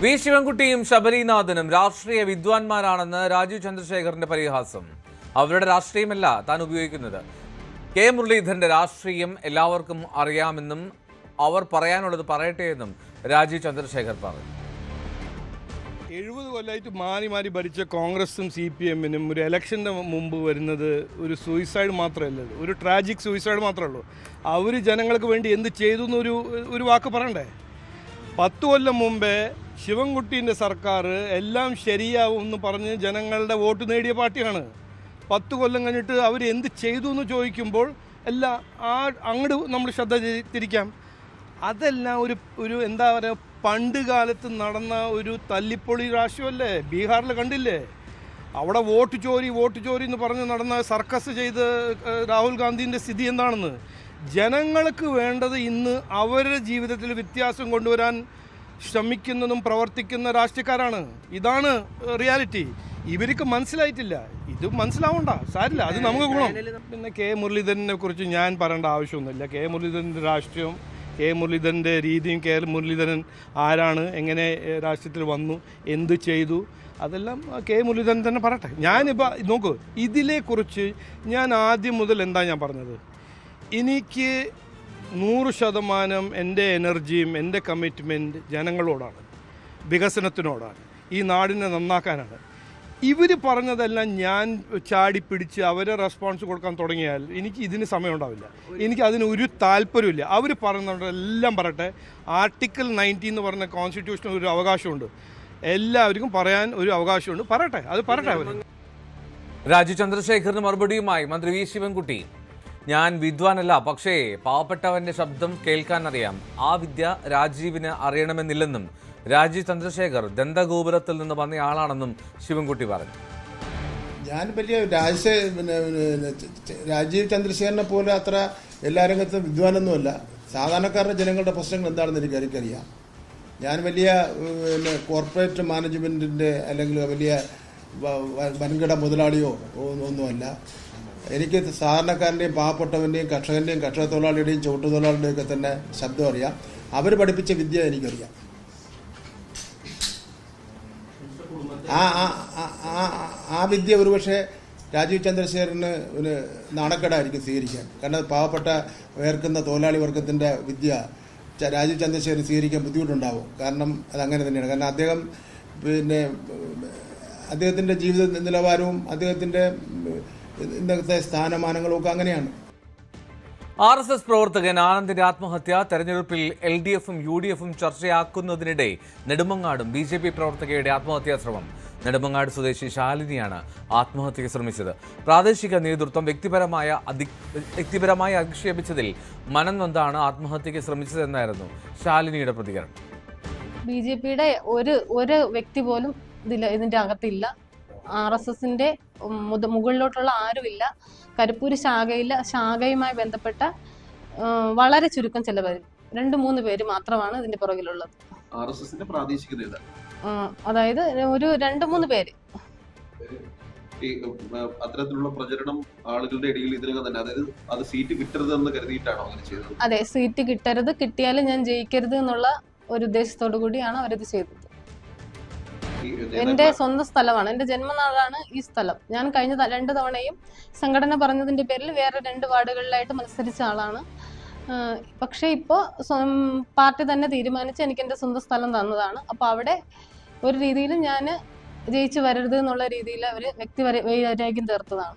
V. ശിവൻകുട്ടിയും ശബരിനാഥനും രാഷ്ട്രീയ വിദ്വാൻമാരാണെന്ന് രാജീവ് ചന്ദ്രശേഖറിന്റെ പരിഹാസം. അവരുടെ രാഷ്ട്രീയമല്ല താൻ ഉപയോഗിക്കുന്നത്. കെ. മുരളീധരന്റെ രാഷ്ട്രീയം എല്ലാവർക്കും അറിയാമെന്നും അവർ പറയാനുള്ളത് പറയട്ടെ എന്നും രാജീവ് ചന്ദ്രശേഖർ പറഞ്ഞു. എഴുപത് കൊല്ലമായിട്ട് മാറി മാറി ഭരിച്ച കോൺഗ്രസും സി പി എമ്മിനും ഒരു ഇലക്ഷന്റെ മുമ്പ് വരുന്നത് ഒരു സൂയിസൈഡ് മാത്രമല്ല. ഒരു ട്രാജിക് സൂയിസൈഡ് മാത്രമേ ഉള്ളൂ. അവർ ജനങ്ങൾക്ക് വേണ്ടി എന്ത് ചെയ്തു എന്നൊരു ഒരു വാക്ക് പറയണ്ടേ? പത്ത് കൊല്ലം മുമ്പേ ശിവൻകുട്ടീന്റെ സർക്കാർ എല്ലാം ശരിയാവും എന്ന് പറഞ്ഞ് ജനങ്ങളുടെ വോട്ട് നേടിയ പാർട്ടിയാണ്. പത്ത് കൊല്ലം കഴിഞ്ഞിട്ട് അവർ എന്ത് ചെയ്തു എന്ന് ചോദിക്കുമ്പോൾ എല്ലാം ആ അങ്ങോട്ട് നമ്മൾ ശ്രദ്ധ തിരിക്കാം. അതെല്ലാം ഒരു ഒരു എന്താ പറയുക പണ്ട് കാലത്ത് നടന്ന ഒരു തല്ലിപ്പൊളി രാഷ്ട്രീയമല്ലേ ബീഹാറിൽ കണ്ടില്ലേ? അവിടെ വോട്ട് ചോരി വോട്ട് ചോരി എന്ന് പറഞ്ഞ് നടന്ന സർക്കസ് ചെയ്ത് രാഹുൽ ഗാന്ധിന്റെ സ്ഥിതി എന്താണെന്ന്? ജനങ്ങൾക്ക് വേണ്ടത് ഇന്ന് അവരുടെ ജീവിതത്തിൽ വ്യത്യാസം കൊണ്ടുവരാൻ ശ്രമിക്കുന്നതും പ്രവർത്തിക്കുന്ന രാഷ്ട്രീയക്കാരാണ്. ഇതാണ് റിയാലിറ്റി. ഇവർക്ക് മനസ്സിലായിട്ടില്ല. ഇത് മനസ്സിലാവണ്ട. സാരില്ല അത് നമുക്ക് ഗുണം. പിന്നെ കെ മുരളീധരനെ കുറിച്ച് ഞാൻ പറയേണ്ട ആവശ്യമൊന്നുമില്ല. കെ മുരളീധരന്റെ രാഷ്ട്രീയം കെ മുരളീധരന്റെ രീതിയും കെ മുരളീധരൻ ആരാണ് എങ്ങനെ രാഷ്ട്രീയത്തിൽ വന്നു എന്ത് ചെയ്തു അതെല്ലാം കെ മുരളീധരൻ തന്നെ പറയട്ടെ. ഞാനിപ്പോൾ നോക്കൂ ഇതിനെക്കുറിച്ച് ഞാൻ ആദ്യം മുതൽ എന്താ ഞാൻ പറഞ്ഞത്? എനിക്ക് നൂറ് ശതമാനം എന്റെ എനർജിയും എന്റെ കമ്മിറ്റ്മെന്റ് ജനങ്ങളോടാണ് വികസനത്തിനോടാണ് ഈ നാടിനെ നന്നാക്കാനാണ്. ഇവർ പറഞ്ഞതെല്ലാം ഞാൻ ചാടി പിടിച്ച് അവരെ റെസ്പോൺസ് കൊടുക്കാൻ തുടങ്ങിയാൽ എനിക്ക് ഇതിന് സമയം ഉണ്ടാവില്ല. എനിക്ക് അതിന് ഒരു താല്പര്യമില്ല അവർ പറയുന്നതെല്ലാം പറയട്ടെ. ആർട്ടിക്കിൾ നയന്റീൻ എന്ന് പറഞ്ഞ കോൺസ്റ്റിറ്റ്യൂഷന് ഒരു അവകാശമുണ്ട്. എല്ലാവർക്കും പറയാൻ ഒരു അവകാശമുണ്ട്. പറയട്ടെ. അത് പറയട്ടെ അവർ രാജു ചന്ദ്രശേഖറിന് മറുപടിയുമായി മന്ത്രി വി ശിവൻകുട്ടി. ഞാൻ വിദ്വാനല്ല പക്ഷേ പാവപ്പെട്ടവന്റെ ശബ്ദം കേൾക്കാൻ അറിയാം ആ വിദ്യ രാജീവിന് അറിയണമെന്നില്ലെന്നും രാജീവ് ചന്ദ്രശേഖർ ദന്തഗോപുരത്തിൽ നിന്ന് വന്നയാളാണെന്നും ശിവൻകുട്ടി പറഞ്ഞു. ഞാൻ വലിയ രാജീവ് ചന്ദ്രശേഖരനെ പോലെ അത്ര എല്ലാ രംഗത്തും വിദ്വാനൊന്നുമല്ല. സാധാരണക്കാരുടെ ജനങ്ങളുടെ പ്രശ്നങ്ങൾ എന്താണെന്ന് എനിക്ക് എനിക്കറിയാം. ഞാൻ വലിയ കോർപ്പറേറ്റ് മാനേജ്മെന്റിന്റെ അല്ലെങ്കിൽ വലിയ വൻകിട മുതലാളിയോ ഒന്നുമല്ല. എനിക്ക് സാധാരണക്കാരന്റെയും പാവപ്പെട്ടവന്റെയും കർഷകന്റെയും കർഷക തൊഴിലാളിയുടെയും ചുവട്ടു തൊഴിലാളിയുടെയും ഒക്കെ തന്നെ ശബ്ദം അറിയാം. അവർ പഠിപ്പിച്ച വിദ്യ എനിക്കറിയാം. ആ ആ- ആ- വിദ്യ ഒരുപക്ഷെ രാജീവ് ചന്ദ്രശേഖരന് ഒരു നാണക്കേടായിരിക്കും സ്വീകരിക്കാൻ. കാരണം പാവപ്പെട്ട വേർക്കുന്ന തൊഴിലാളി വർഗത്തിന്റെ വിദ്യ രാജീവ് ചന്ദ്രശേഖരൻ സ്വീകരിക്കാൻ ബുദ്ധിമുട്ടുണ്ടാവും. കാരണം അതങ്ങനെ തന്നെയാണ്. കാരണം അദ്ദേഹം പിന്നെ അദ്ദേഹത്തിന്റെ ജീവിത നിലവാരവും അദ്ദേഹത്തിന്റെ ഇന്നത്തെ സ്ഥാനമാനങ്ങളും ഒക്കെ അങ്ങനെയാണ്. ആർ എസ് എസ് പ്രവർത്തകൻ ആനന്ദിന്റെ ആത്മഹത്യ തെരഞ്ഞെടുപ്പിൽ എൽ ഡി എഫും യു ഡി എഫും ചർച്ചയാക്കുന്നതിനിടെ നെടുമങ്ങാടും ബി ജെ പി പ്രവർത്തകയുടെ ആത്മഹത്യാ ശ്രമം നെടുമങ്ങാട് സ്വദേശി ശാലിനിയാണ് ആത്മഹത്യയ്ക്ക് ശ്രമിച്ചത്. പ്രാദേശിക നേതൃത്വം വ്യക്തിപരമായ അധി വ്യക്തിപരമായി അധിക്ഷേപിച്ചതിൽ മനം നൊന്താണ് ആത്മഹത്യയ്ക്ക് ശ്രമിച്ചതെന്നായിരുന്നു ശാലിനിയുടെ പ്രതികരണം. ബി ജെ പിയുടെ ഒരു ഒരു വ്യക്തി പോലും ഇതിൽ ഇതിന്റെ അകത്തില്ല. ആർ എസ് എസിന്റെ മുകളിലോട്ടുള്ള ആരുമില്ല. കരിപ്പൂര് ശാഖയില്ല ശാഖയുമായി ബന്ധപ്പെട്ട വളരെ ചുരുക്കം ചില പേര്. രണ്ട് മൂന്ന് പേര് മാത്രമാണ് ഇതിന്റെ പുറകിലുള്ളത്. ആർ എസ് എസിന്റെ പ്രാദേശിക നേതാവ് അതായത് ഒരു രണ്ട് മൂന്ന് പേര്. ഈ അത്തരത്തിലുള്ള പ്രചരണം ആളുകളുടെ ഇടയിൽ ഇതിനകം തന്നെ അതായത് അത് സീറ്റ് കിട്ടരുത് എന്ന് കരുതിയിട്ടാണോ അങ്ങനെ ചെയ്തത്? അതെ സീറ്റ് കിട്ടരുത് കിട്ടിയാലും ഞാൻ ജയിക്കരുത് എന്നുള്ള ഒരു ഉദ്ദേശത്തോടു കൂടിയാണ് അവരത് ചെയ്തത്. എന്റെ സ്വന്തം സ്ഥലമാണ്. എന്റെ ജന്മനാടാണ് ഈ സ്ഥലം. ഞാൻ കഴിഞ്ഞ രണ്ടു തവണയും സംഘടന പറഞ്ഞതിന്റെ പേരിൽ വേറെ രണ്ട് വാർഡുകളിലായിട്ട് മത്സരിച്ച ആളാണ്. പക്ഷേ ഇപ്പോൾ പാർട്ടി തന്നെ തീരുമാനിച്ച് എനിക്ക് എന്റെ സ്വന്തം സ്ഥലം തന്നതാണ്. അപ്പോൾ അവിടെ ഒരു രീതിയിൽ ഞാൻ ജയിച്ചു വരരുത് എന്നുള്ള രീതിയിൽ അവർ വ്യക്തി വൈരാഗ്യം തീർത്തതാണ്.